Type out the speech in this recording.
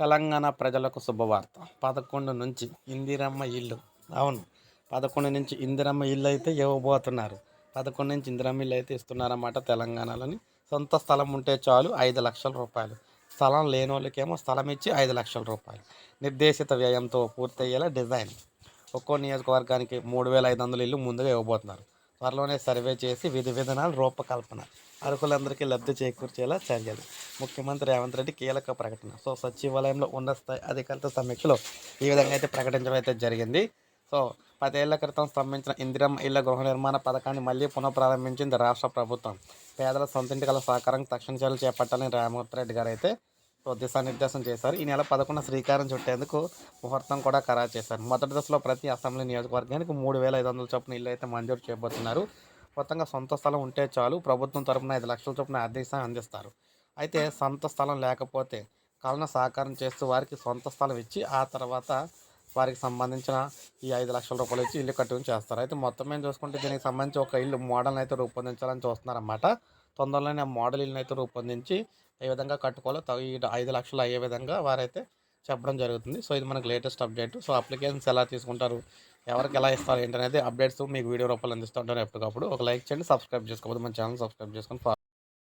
తెలంగాణ ప్రజలకు శుభవార్త. పదకొండు నుంచి ఇందిరమ్మ ఇల్లు. అవును పదకొండు నుంచి ఇందిరమ్మ ఇల్లు అయితే ఇవ్వబోతున్నారు. పదకొండు నుంచి ఇందిరమ్మ ఇల్లు అయితే ఇస్తున్నారన్నమాట తెలంగాణలోని. సొంత స్థలం ఉంటే చాలు ఐదు లక్షల రూపాయలు. స్థలం లేని వాళ్ళకేమో స్థలం ఇచ్చి ఐదు లక్షల రూపాయలు. నిర్దేశిత వ్యయంతో పూర్తయ్యేలా డిజైన్. ఒక్కో నియోజకవర్గానికి మూడు వేల ఐదు వందల ఇల్లు ముందుగా ఇవ్వబోతున్నారు. త్వరలోనే సర్వే చేసి విధి విధానాలు రూపకల్పన అర్హులందరికీ లబ్ధి చేకూర్చేలా చర్యలు ముఖ్యమంత్రి రేవంత్ రెడ్డి కీలక ప్రకటన. సో సచివాలయంలో ఉన్న స్థాయి అధికారులతో సమీక్షలో ఈ విధంగా అయితే ప్రకటించడం అయితే జరిగింది. సో పదేళ్ళ క్రితం స్తంభించిన ఇందిరమ్మ ఇళ్ళ గృహ నిర్మాణ పథకాన్ని మళ్ళీ పునఃప్రారంభించింది రాష్ట్ర ప్రభుత్వం. పేదల సొంతింటి గల సహకారం తక్షణ చర్యలు చేపట్టాలని రేవంత్ రెడ్డి గారు అయితే సో దిశానిర్దేశం చేశారు. ఈ నెల పదకొండు శ్రీకారం చుట్టేందుకు ముహూర్తం కూడా ఖరారు చేశారు. మొదటి దశలో ప్రతి అసెంబ్లీ నియోజకవర్గానికి మూడు వేల ఐదు వందల చొప్పున ఇల్లు అయితే మంజూరు చేయబోతున్నారు. మొత్తంగా సొంత స్థలం ఉంటే చాలు ప్రభుత్వం తరపున ఐదు లక్షల చొప్పున ఆర్థిక అందిస్తారు. అయితే సొంత స్థలం లేకపోతే కలన సహకారం చేస్తూ వారికి సొంత స్థలం ఇచ్చి ఆ తర్వాత వారికి సంబంధించిన ఈ ఐదు లక్షల రూపాయలు ఇచ్చి ఇల్లు కట్టుకుని చేస్తారు. అయితే మొత్తం మేము చూసుకుంటే దీనికి సంబంధించి ఒక ఇల్లు మోడల్ని అయితే రూపొందించాలని చూస్తున్నారన్నమాట. తొందరలోనే ఆ మోడల్ ఇల్లుని అయితే రూపొందించి ఏ విధంగా కట్టుకోవాలో ఈ ఐదు లక్షలు అయ్యే విధంగా వారైతే చెప్పడం జరుగుతుంది. సో ఇది మనకు లేటెస్ట్ అప్డేట్. సో అప్లికేషన్స్ ఎలా తీసుకుంటారు ఎవరికి ఎలా ఇస్తారు ఏంటనేది అప్డేట్స్ మీకు వీడియో రూపాయలు అందిస్తుంటారు ఎప్పటికప్పుడు. ఒక లైక్ చేయండి సబ్స్క్రైబ్ చేసుకోవద్దు. మన ఛానల్ సబ్స్క్రైబ్ చేసుకొని